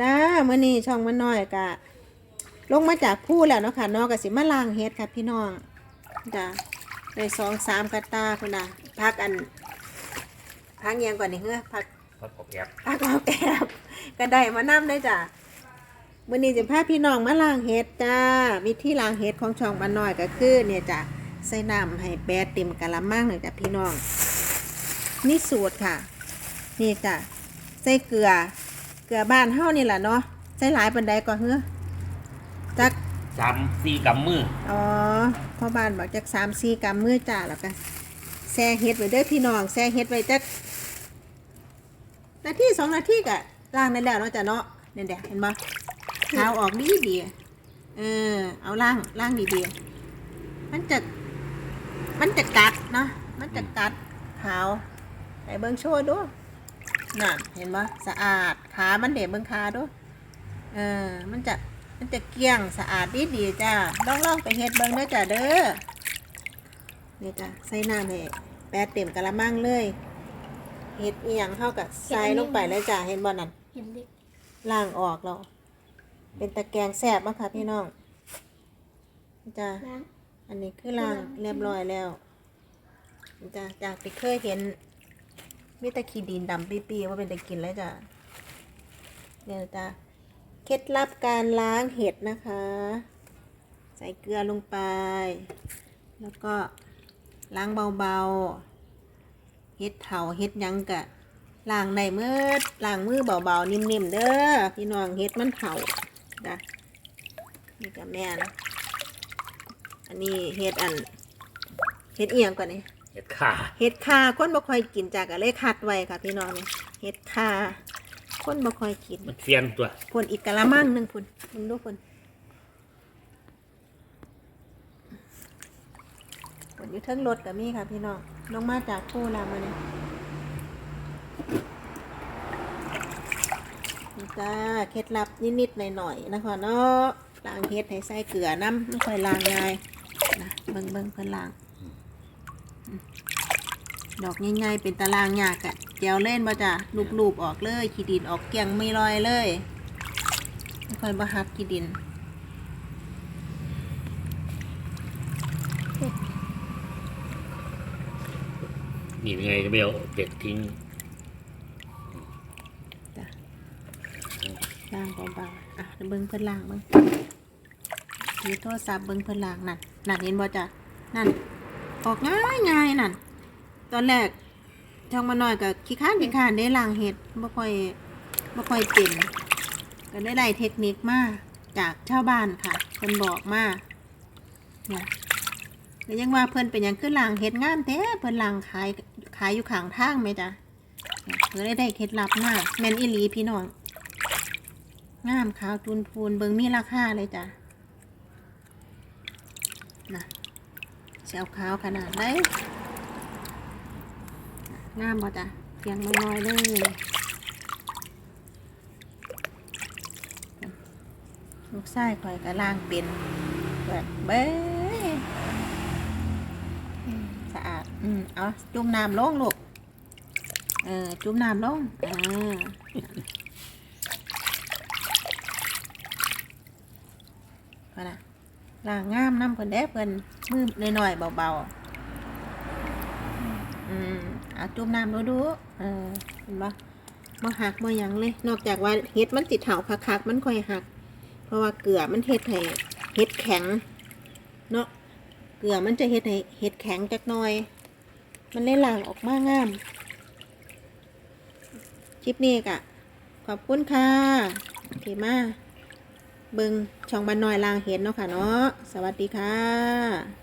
จ้ามื่อนี้ช่องมันน้อยกะ ลงมาจากผู้แล้วเนาะค่ะเนอกกสิมาล้างเฮ็ดค่ะพี่น้องจ้าได้สองสามกระตาคุณน่ะพักอันพักเงียงก่อนนี่เฮ้อพักพักออกแอบพักเอาแก็บก็ได้มานำได้จ้ะมื่อนี้จะพาพี่น้องมาล้างเฮ็ดจ้า วิธีล้างเฮ็ดของช่องมันน้อยก็คือเนี่ยจ้ะใส่น้ำให้แปดเต็มกะละมังเลยจ้ะพี่น้อง นี่สูตรค่ะ นี่จ้ะใส่เกลือ เกลือบ้านเฮานี่แหละเนาะใส่หลายปันใดก่อนเฮ้อจักสามสี่กำมืออ๋อพ่อบ้านบอกจักสามสี่กำมือจ้าแล้วกันแช่เฮ็ดไว้เด้อพี่น้องแช่เฮ็ดไว้จักนาทีสองนาทีกะล้างได้แล้วเนาะจ้ะเนาะเนี่ยเดี๋ยวเห็นบ่ขาวออกดีดีๆเออเอาล้างล้างดีดีๆมันจะมันจะกัดเนาะมันจะกัดขาวไหนเบิ้งโชว์ดู นั่นเห็นบ่สะอาดขามันเด็เบิ้งขาดูเออมันจะมันจะเกลี้ยงสะอาดดีดีๆจ้าลองลองไปเฮ็ดเบิ่งเด้อจ้าเด้อนี่จ้ะใส่น้ำให้แปดเต็มกะละมังเลยเฮ็ดอีหยังเข้ากับใส่ลงไปเลยจ้าเห็นบ่นั่นเห็นดิล้างออกแล้วเป็นตะแกรงแซ่บมั้งคะพี่น้องนี่จ้าล้างอันนี้คือล้างเรียบร้อยแล้วนี่จ้าจากที่เคยเห็น มีตะขี้ดินดำปีๆว่าเป็นตะกินแล้วจ้าเนี่ยจ้าเคล็ดลับการล้างเห็ดนะคะ ใส่เกลือลงไป แล้วก็ล้างเบาๆเห็ดเถาเห็ดยังกะล้างในมือล้างมือเบาๆนิ่มๆเด้อพี่น้องเห็ดมันเถาจ้ะนี่กับแม่นะอันนี้เห็ดอันเห็ดเอียงก่อนนี่ เห็ดขาเห็ดคาคนบ่ค่อยกินจากอะเลยคัดไว้ค่ะพี่น้องนี่เห็ดคาคนบ่ค่อยกินมันเซียนตัวผลอีกกะละมังหนึ่งผลมึงดูผลผลอยู่เทิงรถกับมี่ค่ะพี่น้องลงมาจากผู้แล้วมาเนี่ยนี่จ้าเคล็ดลับนิดๆหน่อยๆนะคะเนาะล้างเฮ็ดให้ใส่เกลือน้ำไม่ค่อยล้างง่ายนะเบิ่งเบิ่งเพิ่นล้างอืม ดอกง่ายๆเป็นตารางยากอะเจียวเล่นบ่จ้ะลูบๆออกเลยขี้ดินออกเกลียงไม่ลอยเลยไม่ค่อยบาฮักกี่ดินนี่ยังไงก็ไม่เอาเด็ดทิ้งจ้ะล่างเบาๆอะเบิ้งเพิ่นล่างเบิ้งมีโทรศัพท์เบิ้งเพิ่นล่างนั่นนั่นเห็นบ่จ้ะนั่น ออกง่ายง่ายนั่น ตอนแรกช่องมาหน่อยกับขี้ข้านขี้ข้านได้ล่างเห็ดบ่ค่อยบ่ค่อยเป็นก็ได้ได้เทคนิคมาจากชาวบ้านค่ะเพิ่นบอกมาเนี่ยแล้วยังว่าเพิ่นเป็นหยังขึ้นล่างเห็ดงามแท้เพิ่นล่างขายขายอยู่ข้างทางไหมจ๊ะเพื่อได้ได้เคล็ดลับมากแมนอิลีพี่น้องงามขาวทูนพูนเบิงมีราคาเลยจ้ะนะ เสียวขาวขนาดไหนงามบ่จ้ะเพียงน้อยๆเลยลูกไส้ข่อยกระล่างเป็นแบบเบ้สะอาด อืม เอาจุ่มน้ำลงลูก เออ จุ่มน้ำลงอ่าพอนะ ล้างงามน้ำเพิ่นแด้เพิ่นมือหน่อยๆเบาๆอืมเอาจุ่มน้ำดูดูเออเห็นปะบ่หักบ่หยังเลย นอกจากว่าเฮ็ดมันติดเถาคักๆมันค่อยหัก เพราะว่าเกลือมันเฮ็ดให้เฮ็ดแข็ง เนาะเกลือมันจะเฮ็ดให้เฮ็ดแข็งจักหน่อย มันเลยล้างออกมางามคลิปนี้กะขอบคุณค่ะที่มา เบิงช่องบันน้อยลางเห็นเนาะค่ะเนาะสวัสดีค่ะ